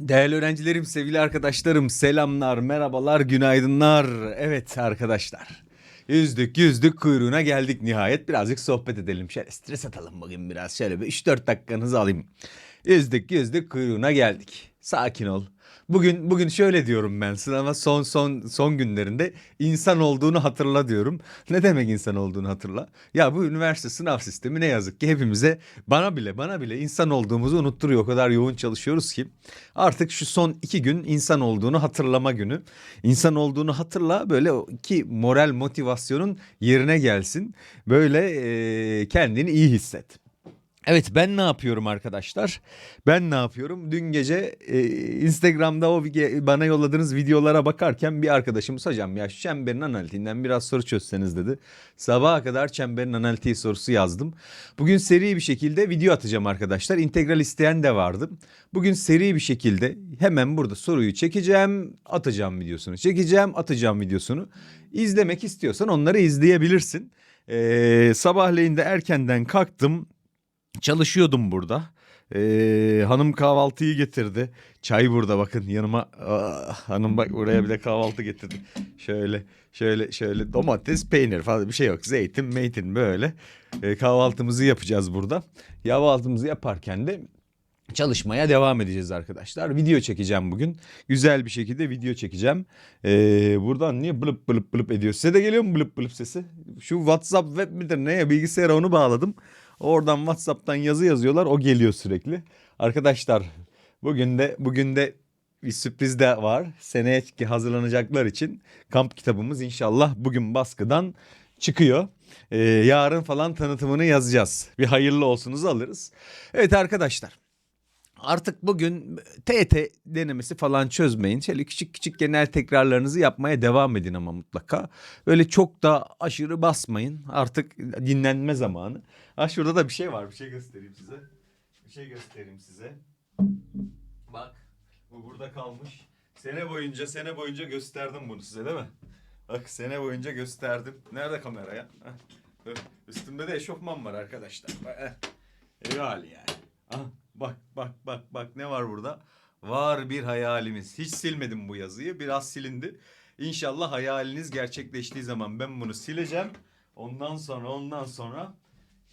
Değerli öğrencilerim, sevgili arkadaşlarım, selamlar, merhabalar, günaydınlar. Evet arkadaşlar, yüzdük yüzdük kuyruğuna geldik nihayet. Birazcık sohbet edelim, şöyle stres atalım bugün biraz. Şöyle bir 3-4 dakikanızı alayım. Yüzdük yüzdük kuyruğuna geldik. Sakin ol. Bugün bugün şöyle diyorum ben sınava son son son günlerinde insan olduğunu hatırla diyorum. Ne demek insan olduğunu hatırla? Ya bu üniversite sınav sistemi ne yazık ki hepimize bana bile bana bile insan olduğumuzu unutturuyor. O kadar yoğun çalışıyoruz ki artık şu son iki gün insan olduğunu hatırlama günü. İnsan olduğunu hatırla böyle ki moral motivasyonun yerine gelsin. Böyle eee, kendini iyi hisset. Evet ben ne yapıyorum arkadaşlar? Ben ne yapıyorum? Dün gece e, Instagram'da o bana yolladığınız videolara bakarken bir arkadaşımız hocam ya şu çemberin analitiğinden biraz soru çözseniz dedi. Sabaha kadar çemberin analitiği sorusu yazdım. Bugün seri bir şekilde video atacağım arkadaşlar. İntegral isteyen de vardı. Bugün seri bir şekilde hemen burada soruyu çekeceğim, atacağım videosunu. Çekeceğim, atacağım videosunu. İzlemek istiyorsan onları izleyebilirsin. Ee, sabahleyin de erkenden kalktım. Çalışıyordum burada. Ee, hanım kahvaltıyı getirdi. Çay burada bakın yanıma. Ah, hanım bak buraya bile kahvaltı getirdi. Şöyle şöyle şöyle domates peynir falan bir şey yok. Zeytin meytin böyle. Ee, kahvaltımızı yapacağız burada. Kahvaltımızı yaparken de çalışmaya devam edeceğiz arkadaşlar. Video çekeceğim bugün. Güzel bir şekilde video çekeceğim. Ee, buradan niye bılıp bılıp bılıp ediyor? Size de geliyor mu bılıp bılıp sesi? Şu WhatsApp web midir ne ya bilgisayara onu bağladım. Oradan WhatsApp'tan yazı yazıyorlar. O geliyor sürekli. Arkadaşlar bugün de bugün de bir sürpriz de var. Seneye hazırlanacaklar için kamp kitabımız inşallah bugün baskıdan çıkıyor. Ee, yarın falan tanıtımını yazacağız. Bir hayırlı olsunuzu alırız. Evet arkadaşlar. Artık bugün TET denemesi falan çözmeyin. Şöyle küçük küçük genel tekrarlarınızı yapmaya devam edin ama mutlaka. Öyle çok da aşırı basmayın. Artık dinlenme zamanı. Ha şurada da bir şey var. Bir şey göstereyim size. Bir şey göstereyim size. Bak bu burada kalmış. Sene boyunca sene boyunca gösterdim bunu size değil mi? Bak sene boyunca gösterdim. Nerede kamera ya? Üstümde de eşofman var arkadaşlar. Hali yani. Ah, bak bak bak bak ne var burada? Var bir hayalimiz. Hiç silmedim bu yazıyı. Biraz silindi. İnşallah hayaliniz gerçekleştiği zaman ben bunu sileceğim. Ondan sonra ondan sonra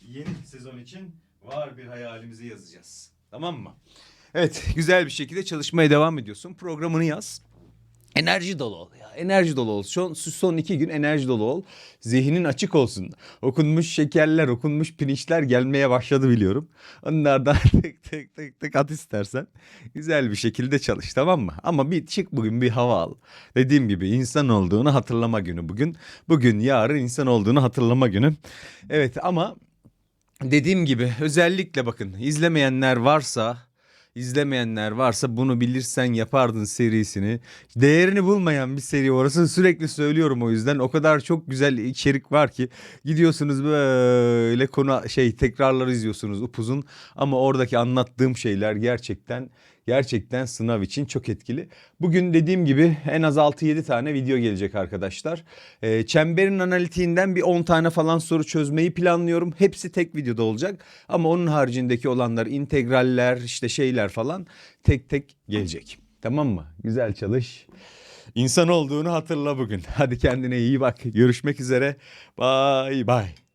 yeni sezon için var bir hayalimizi yazacağız. Tamam mı? Evet güzel bir şekilde çalışmaya devam ediyorsun. Programını yaz. Enerji dolu ol ya. Enerji dolu ol. Son, son iki gün enerji dolu ol. Zihnin açık olsun. Okunmuş şekerler, okunmuş pirinçler gelmeye başladı biliyorum. Onlardan tık tık tık tık at istersen. Güzel bir şekilde çalış tamam mı? Ama bir çık bugün bir hava al. Dediğim gibi insan olduğunu hatırlama günü bugün. Bugün yarın insan olduğunu hatırlama günü. Evet ama dediğim gibi özellikle bakın izlemeyenler varsa İzlemeyenler varsa bunu bilirsen yapardın serisini. Değerini bulmayan bir seri orası sürekli söylüyorum o yüzden. O kadar çok güzel içerik var ki gidiyorsunuz böyle konu şey tekrarlar izliyorsunuz upuzun ama oradaki anlattığım şeyler gerçekten gerçekten sınav için çok etkili. Bugün dediğim gibi en az 6-7 tane video gelecek arkadaşlar. Ee, çemberin analitiğinden bir 10 tane falan soru çözmeyi planlıyorum. Hepsi tek videoda olacak. Ama onun haricindeki olanlar integraller işte şeyler falan tek tek gelecek. Tamam mı? Güzel çalış. İnsan olduğunu hatırla bugün. Hadi kendine iyi bak. Görüşmek üzere. Bye bye.